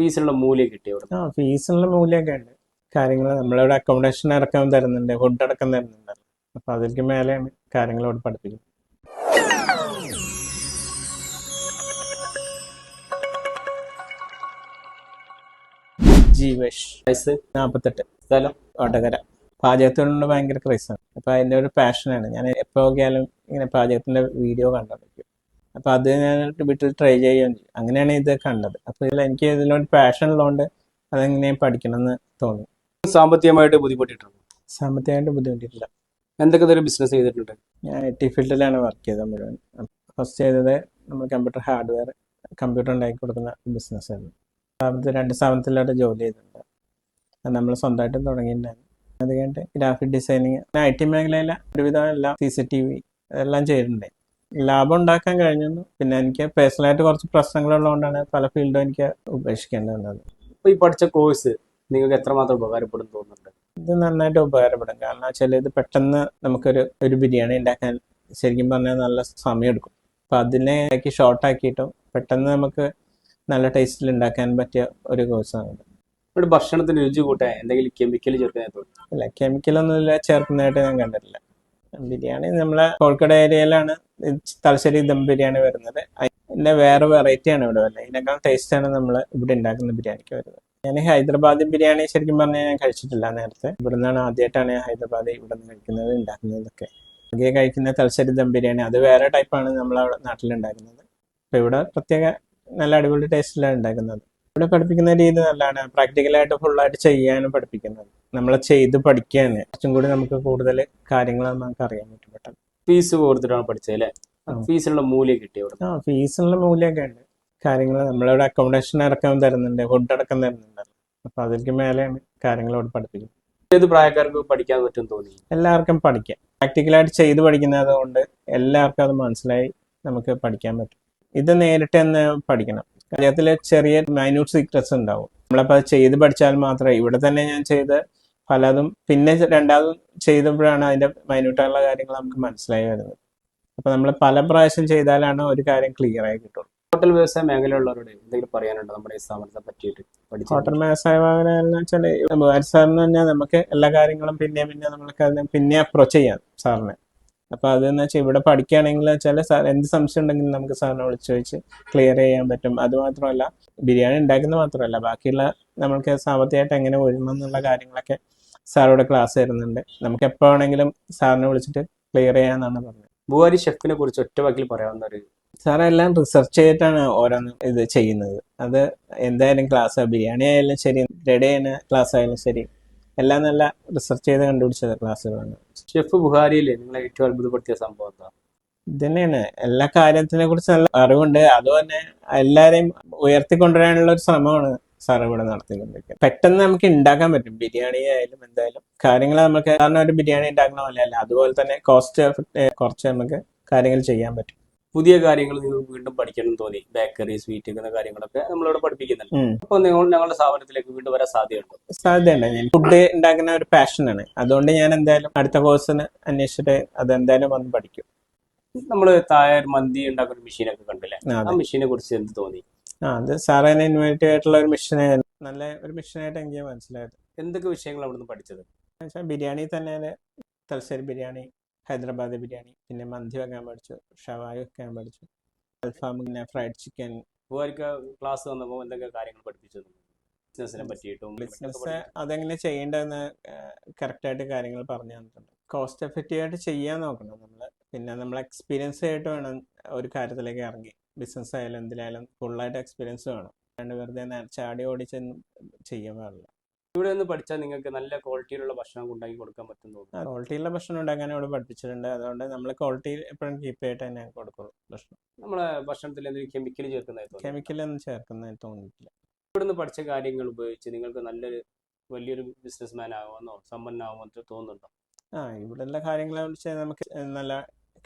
ഫീസിനുള്ള മൂല്യം കിട്ടി അവിടെ ആ ഫീസിനുള്ള മൂല്യമൊക്കെ ഉണ്ട്. കാര്യങ്ങൾ നമ്മളിവിടെ അക്കോമഡേഷൻ അടക്കം തരുന്നുണ്ട് ഫുഡ് അടക്കം തരുന്നുണ്ട്. അപ്പൊ അതിലേക്ക് മേലെ കാര്യങ്ങൾ അവിടെ പഠിപ്പിക്കുന്നത് ജീവേഷ്. വയസ്സ്? നാൽപ്പത്തെട്ട് സ്ഥലം? ഓട്ടകര പാചകത്തിനോട് ഭയങ്കര ക്രൈസാണ് അപ്പൊ അതിന്റെ ഒരു പാഷനാണ് ഞാൻ എപ്പോ നോക്കിയാലും ഇങ്ങനെ പാചകത്തിന്റെ വീഡിയോ കണ്ടിരിക്കും അപ്പൊ അത് ഞാൻ വീട്ടിൽ ട്രൈ ചെയ്യാൻ അങ്ങനെയാണ് ഇത് കണ്ടത്. അപ്പൊ ഇതിൽ എനിക്ക് ഇതിനോട് പാഷൻ ഉള്ളതുകൊണ്ട് അതെങ്ങനെ പഠിക്കണമെന്ന് തോന്നി. സാമ്പത്തികമായിട്ട് ബുദ്ധിമുട്ടിട്ടുണ്ട്? സാമ്പത്തികമായിട്ട് ബുദ്ധിമുട്ടിട്ടില്ല. എന്തൊക്കെ തരം ബിസിനസ് ചെയ്തിട്ടുണ്ട്? ഞാൻ ഐ ടി ഫീൽഡിലാണ് വർക്ക് ചെയ്തത് മുഴുവൻ. ഫസ്റ്റ് ചെയ്തത് നമ്മൾ കമ്പ്യൂട്ടർ ഹാർഡ്വെയർ കമ്പ്യൂട്ടർ ഉണ്ടാക്കി കൊടുക്കുന്ന ബിസിനസ് ആയിരുന്നു. സ്ഥാപനത്തിൽ രണ്ട് സ്ഥാപനത്തിലായിട്ട് ജോലി ചെയ്തിട്ടുണ്ട്. അത് നമ്മൾ സ്വന്തമായിട്ട് തുടങ്ങിയിട്ടുണ്ടായിരുന്നു. അത് കഴിഞ്ഞിട്ട് ഗ്രാഫിക് ഡിസൈനിങ് ഐ ടി മേഖലയിലെ ഒരുവിധം എല്ലാം സി സി ടി വി എല്ലാം ചെയ്തിട്ടുണ്ട് ലാഭം ഉണ്ടാക്കാൻ കഴിഞ്ഞു പിന്നെ എനിക്ക് പേഴ്സണലായിട്ട് കുറച്ച് പ്രശ്നങ്ങൾ ഉള്ളതുകൊണ്ടാണ് പല ഫീൽഡും എനിക്ക് ഉപേക്ഷിക്കേണ്ടി വന്നത്. അപ്പൊ ഈ പഠിച്ച കോഴ്സ് നിങ്ങൾക്ക് എത്രമാത്രം ഉപകാരപ്പെടും തോന്നുന്നുണ്ട്? ഇത് നന്നായിട്ട് ഉപകാരപ്പെടും. കാരണം വെച്ചാൽ ഇത് പെട്ടെന്ന് നമുക്കൊരു ഒരു ബിരിയാണി ഉണ്ടാക്കാൻ ശരിക്കും പറഞ്ഞാൽ നല്ല സമയം എടുക്കും അപ്പം അതിനെ ആക്കി ഷോർട്ട് ആക്കിയിട്ടും പെട്ടെന്ന് നമുക്ക് നല്ല ടേസ്റ്റിൽ ഉണ്ടാക്കാൻ പറ്റിയ ഒരു കോഴ്സാണ് ഇവിടെ ഭക്ഷണത്തിന് രുചി കൂട്ടാൻ എന്തെങ്കിലും കെമിക്കൽ ചേർക്കുന്നതായിട്ട് ഇല്ല കെമിക്കലൊന്നും ഇല്ല ചേർക്കുന്നതായിട്ട് ഞാൻ കണ്ടിട്ടില്ല. ബിരിയാണി നമ്മളെ കോഴിക്കോട് ഏരിയയിലാണ് തലശ്ശേരി ദം ബിരിയാണി വരുന്നത്. അതിന്റെ വേറെ വെറൈറ്റി ആണ് ഇവിടെ വരുന്നത്. ഇതിനേക്കാൾ ടേസ്റ്റ് ആണ് നമ്മൾ ഇവിടെ ഉണ്ടാക്കുന്ന ബിരിയാണിക്ക് വരുന്നത്. ഞാൻ ഹൈദരാബാദി ബിരിയാണി ശരിക്കും പറഞ്ഞാൽ ഞാൻ കഴിച്ചിട്ടില്ല നേരത്തെ. ഇവിടെ നിന്നാണ് ആദ്യമായിട്ടാണ് ഞാൻ ഹൈദരാബാദി ഇവിടെ നിന്ന് കഴിക്കുന്നത് ഉണ്ടാക്കുന്നതൊക്കെ. ആകെ കഴിക്കുന്ന തലശ്ശേരി ദം ബിരിയാണി അത് വേറെ ടൈപ്പാണ് നമ്മളവിടെ നാട്ടിലുണ്ടാക്കുന്നത്. അപ്പൊ ഇവിടെ പ്രത്യേക നല്ല അടിപൊളി ടേസ്റ്റിലാണ് ഉണ്ടാക്കുന്നത്. ഇവിടെ പഠിപ്പിക്കുന്ന രീതി നല്ലതാണ്. പ്രാക്ടിക്കലായിട്ട് ഫുള്ളായിട്ട് ചെയ്യാനും പഠിപ്പിക്കുന്നത്. നമ്മൾ ചെയ്ത് പഠിക്കാന് കുറച്ചും കൂടി നമുക്ക് കൂടുതൽ കാര്യങ്ങൾ നമുക്ക് അറിയാൻ പറ്റും പെട്ടെന്ന്. ഫീസ് കൊടുത്തിട്ടാണ് പഠിച്ചത് അല്ലേ. ഫീസിനുള്ള മൂല്യം കിട്ടിയ ആ ഫീസിനുള്ള മൂല്യമൊക്കെ ഉണ്ട്. കാര്യങ്ങൾ നമ്മളിവിടെ അക്കോമഡേഷൻ അടക്കം തരുന്നുണ്ട് ഫുഡ് അടക്കം തരുന്നുണ്ട്. അപ്പൊ അതിലേക്ക് മേലെയാണ് കാര്യങ്ങൾ ഇവിടെ പഠിപ്പിക്കുന്നത്. ഏത് പ്രായക്കാർക്ക് പഠിക്കാൻ പറ്റും തോന്നി എല്ലാവർക്കും പഠിക്കാം. പ്രാക്ടിക്കലായിട്ട് ചെയ്ത് പഠിക്കുന്നത് കൊണ്ട് എല്ലാവർക്കും അത് മനസ്സിലായി നമുക്ക് പഠിക്കാൻ പറ്റും. ഇത് നേരിട്ട് തന്നെ പഠിക്കണം. കാര്യത്തിൽ ചെറിയ മൈന്യൂട്ട് സീക്രറ്റ്സ് ഉണ്ടാവും. നമ്മളപ്പോൾ അത് ചെയ്ത് പഠിച്ചാൽ മാത്രമേ ഇവിടെ തന്നെ ഞാൻ ചെയ്ത് പലതും പിന്നെ രണ്ടാമതും ചെയ്തപ്പോഴാണ് അതിന്റെ മൈന്യൂട്ടായിട്ടുള്ള കാര്യങ്ങൾ നമുക്ക് മനസ്സിലായി വരുന്നത്. അപ്പോൾ നമ്മൾ പല പ്രാവശ്യം ചെയ്താലാണ് ഒരു കാര്യം ക്ലിയർ ആയി കിട്ടുള്ളൂ. ഹോട്ടൽ വ്യവസായ മേഖലയുള്ളവരോട് എന്തെങ്കിലും പറയാനുണ്ടോ നമ്മുടെ ഈ സ്ഥാപനത്തെ പറ്റിയിട്ട്? പഠിച്ചു ഹോട്ടൽ വ്യവസായ മേഖല എന്ന് വെച്ചാൽ സാറിന് തന്നെ നമുക്ക് എല്ലാ കാര്യങ്ങളും പിന്നെ പിന്നെ നമ്മൾക്ക് അതിനെ പിന്നെ അപ്രോച്ച് ചെയ്യാം സാറിനെ. അപ്പൊ അതെന്ന് വെച്ചാൽ ഇവിടെ പഠിക്കുകയാണെങ്കിൽ വെച്ചാൽ സാർ എന്ത് സംശയം ഉണ്ടെങ്കിലും നമുക്ക് സാറിനെ വിളിച്ച് ചോദിച്ച് ക്ലിയർ ചെയ്യാൻ പറ്റും. അത് മാത്രമല്ല ബിരിയാണി ഉണ്ടാക്കുന്നത് മാത്രമല്ല ബാക്കിയുള്ള നമ്മൾക്ക് സാമ്പത്തികമായിട്ട് എങ്ങനെ ഒരുങ്ങണം എന്നുള്ള കാര്യങ്ങളൊക്കെ സാറോട് ക്ലാസ് തരുന്നുണ്ട്. നമുക്ക് എപ്പോ വേണമെങ്കിലും സാറിനെ വിളിച്ചിട്ട് ക്ലിയർ ചെയ്യാന്നാണ് പറഞ്ഞത്. ബുഹാരി ഷെഫിനെ കുറിച്ച് ഒറ്റ വാക്കിൽ പറയാവുന്ന ഒരു സാർ എല്ലാം റിസർച്ച് ചെയ്തിട്ടാണ് ഓരോന്നും ഇത് ചെയ്യുന്നത്. അത് എന്തായാലും ക്ലാസ് ബിരിയാണി ആയാലും ശരി റെഡി ചെയ്യുന്ന ക്ലാസ് ആയാലും ശരി. എല്ലാം നല്ല റിസർച്ച് ചെയ്ത് കണ്ടുപിടിച്ച ക്ലാസ്സുകളാണ്. ഷെഫ് ബുഹാരിയിലെ നിങ്ങളെ ഏറ്റവും അത്ഭുതപ്പെടുത്തിയ സംഭവം എന്താ? ഇത് എല്ലാ കാര്യത്തിനെ കുറിച്ച് നല്ല അറിവുണ്ട്. അതുതന്നെ എല്ലാരെയും ഉയർത്തിക്കൊണ്ടുവരാനുള്ള ഒരു ശ്രമമാണ് സാർ ഇവിടെ നടത്തിക്കൊണ്ടിരിക്കുന്നത്. പെട്ടെന്ന് നമുക്ക് ഉണ്ടാക്കാൻ പറ്റും. ബിരിയാണി ആയാലും എന്തായാലും കാര്യങ്ങൾ നമുക്ക് കാരണം ഒരു ബിരിയാണി ഉണ്ടാക്കുന്ന പോലെയല്ല അതുപോലെ തന്നെ കോസ്റ്റ് കുറച്ച് നമുക്ക് കാര്യങ്ങൾ ചെയ്യാൻ പറ്റും. പുതിയ കാര്യങ്ങൾ നിങ്ങൾ വീണ്ടും പഠിക്കണം തോന്നി. ബേക്കറി സ്വീറ്റ് ഇങ്ങനെ കാര്യങ്ങളൊക്കെ നമ്മളിവിടെ പഠിപ്പിക്കുന്നുണ്ട്. അപ്പൊ നിങ്ങൾ ഞങ്ങളുടെ സ്ഥാപനത്തിലേക്ക് വീണ്ടും വരാൻ സാധ്യതയുണ്ടോ? സാധ്യതയുണ്ട്. ഞാൻ ഫുഡ് ഉണ്ടാക്കുന്ന ഒരു പാഷനാണ്. അതുകൊണ്ട് ഞാൻ എന്തായാലും അടുത്ത കോഴ്സിന് അന്വേഷിച്ചിട്ട് അത് എന്തായാലും വന്ന് പഠിക്കും. നമ്മൾ താഴെ മന്തി ഉണ്ടാക്കുന്ന ഒരു മെഷീനൊക്കെ കണ്ടില്ലേ? ആ, മെഷീനെ കുറിച്ച് എന്ത് തോന്നി? ആ അത് സാറേ ഇൻവൈറ്റ് ആയിട്ടുള്ള ഒരു മിഷനെ നല്ല ഒരു മെഷീനായിട്ട് എനിക്ക് മനസ്സിലായത്. എന്തൊക്കെ വിഷയങ്ങൾ അവിടുന്ന് പഠിച്ചത്? ബിരിയാണി തന്നെ തലശ്ശേരി ബിരിയാണി. ഹൈദരാബാദി ബിരിയാണി പിന്നെ മന്തി വെക്കാൻ പഠിച്ചു ഷവായി വെക്കാൻ പഠിച്ചു അൽഫാം പിന്നെ ഫ്രൈഡ് ചിക്കൻ. ബുഹാരിക്ക് ക്ലാസ് വന്നപ്പോൾ എന്തൊക്കെ കാര്യങ്ങൾ പഠിപ്പിച്ചു? ബിസിനസ്സിനെ പറ്റിയിട്ടും ബിസിനസ് അതെങ്ങനെ ചെയ്യേണ്ടതെന്ന് കറക്റ്റായിട്ട് കാര്യങ്ങൾ പറഞ്ഞു തന്നിട്ടുണ്ട്. കോസ്റ്റ് എഫക്റ്റീവ് ആയിട്ട് ചെയ്യാൻ നോക്കണം നമ്മൾ പിന്നെ നമ്മൾ എക്സ്പീരിയൻസ് ആയിട്ട് വേണം ഒരു കാര്യത്തിലേക്ക് ഇറങ്ങി. ബിസിനസ് ആയാലും എന്തിനായാലും ഫുള്ളായിട്ട് എക്സ്പീരിയൻസ് വേണം. രണ്ട് വെറുതെ ചാടി ഓടിച്ചൊന്നും ചെയ്യാൻ പാടില്ല. ഇവിടെ നിന്ന് പഠിച്ചാൽ നിങ്ങൾക്ക് നല്ല ക്വാളിറ്റിയിലുള്ള ഭക്ഷണം ഉണ്ടാക്കി കൊടുക്കാൻ പറ്റും തോന്നുന്നു. ക്വാളിറ്റിയുള്ള ഭക്ഷണം ഉണ്ടാക്കാൻ ഇവിടെ പഠിപ്പിച്ചിട്ടുണ്ട്. അതുകൊണ്ട് നമ്മൾ ക്വാളിറ്റി എപ്പോഴും കീപ്പ് ചെയ്തിട്ട് തന്നെ കൊടുക്കുള്ളൂ ഭക്ഷണം. നമ്മളെ ഭക്ഷണത്തിൽ എന്തെങ്കിലും കെമിക്കൽ ചേർക്കുന്നതായി തോന്നുന്നു. കെമിക്കലൊന്നും ചേർക്കുന്നതായി തോന്നിയിട്ടില്ല. ഇവിടെ നിന്ന് പഠിച്ച കാര്യങ്ങൾ ഉപയോഗിച്ച് നിങ്ങൾക്ക് നല്ലൊരു വലിയൊരു ബിസിനസ്മാൻ ആകുമെന്നോ സമ്പന്നാകുമെന്നോ തോന്നുന്നുണ്ടോ? ആ ഇവിടെയുള്ള കാര്യങ്ങളെ കുറിച്ച് നമുക്ക് നല്ല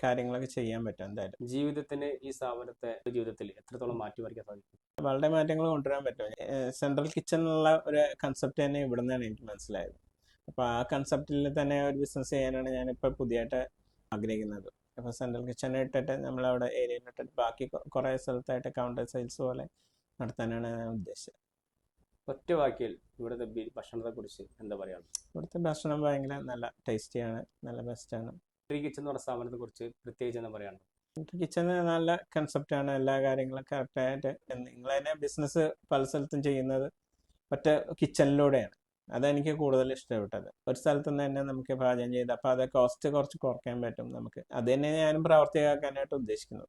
കാര്യങ്ങളൊക്കെ ചെയ്യാൻ പറ്റും എന്തായാലും. ജീവിതത്തിന് ഈ സ്ഥാപനത്തെ ജീവിതത്തിൽ എത്രത്തോളം മാറ്റി വരയ്ക്കാൻ സാധിക്കും? വളരെ മാറ്റങ്ങൾ കൊണ്ടുവരാൻ പറ്റും. സെൻട്രൽ കിച്ചൺ എന്നുള്ള ഒരു കൺസെപ്റ്റ് തന്നെ ഇവിടെ നിന്നാണ് എനിക്ക് മനസ്സിലായത്. അപ്പോൾ ആ കൺസെപ്റ്റിൽ തന്നെ ഒരു ബിസിനസ് ചെയ്യാനാണ് ഞാനിപ്പോൾ പുതിയതായിട്ട് ആഗ്രഹിക്കുന്നത്. അപ്പോൾ സെൻട്രൽ കിച്ചൺ ഇട്ടിട്ട് നമ്മളവിടെ ഏരിയയിൽ ഇട്ടിട്ട് ബാക്കി കുറെ സ്ഥലത്തായിട്ട് കൗണ്ടർ സെയിൽസ് പോലെ നടത്താനാണ് ഞാൻ ഉദ്ദേശിച്ചത്. ഒറ്റ വാക്കിൽ ഇവിടുത്തെ ഭക്ഷണത്തെ കുറിച്ച് എന്താ പറയുക ഇവിടുത്തെ ഭക്ഷണം ഭയങ്കര നല്ല ടേസ്റ്റിയാണ് നല്ല ബെസ്റ്റാണ് ത്രീ കിച്ചൺ എന്ന് പറഞ്ഞ സ്ഥാപനത്തെ കുറിച്ച് പ്രത്യേകിച്ച് എന്താ പറയുകയാണ് കിച്ചൺ നല്ല കൺസെപ്റ്റ് ആണ്. എല്ലാ കാര്യങ്ങളും കറക്റ്റായിട്ട് നിങ്ങൾ തന്നെ ബിസിനസ് പല സ്ഥലത്തും ചെയ്യുന്നത് ഒറ്റ കിച്ചണിലൂടെയാണ് അതെനിക്ക് കൂടുതൽ ഇഷ്ടപ്പെട്ടത്. ഒരു സ്ഥലത്ത് നിന്ന് തന്നെ നമുക്ക് പാചകം ചെയ്ത് അപ്പോൾ അത് കോസ്റ്റ് കുറച്ച് കുറയ്ക്കാൻ പറ്റും നമുക്ക്. അത് തന്നെ ഞാനും പ്രാവർത്തികമാക്കാനായിട്ട് ഉദ്ദേശിക്കുന്നത്.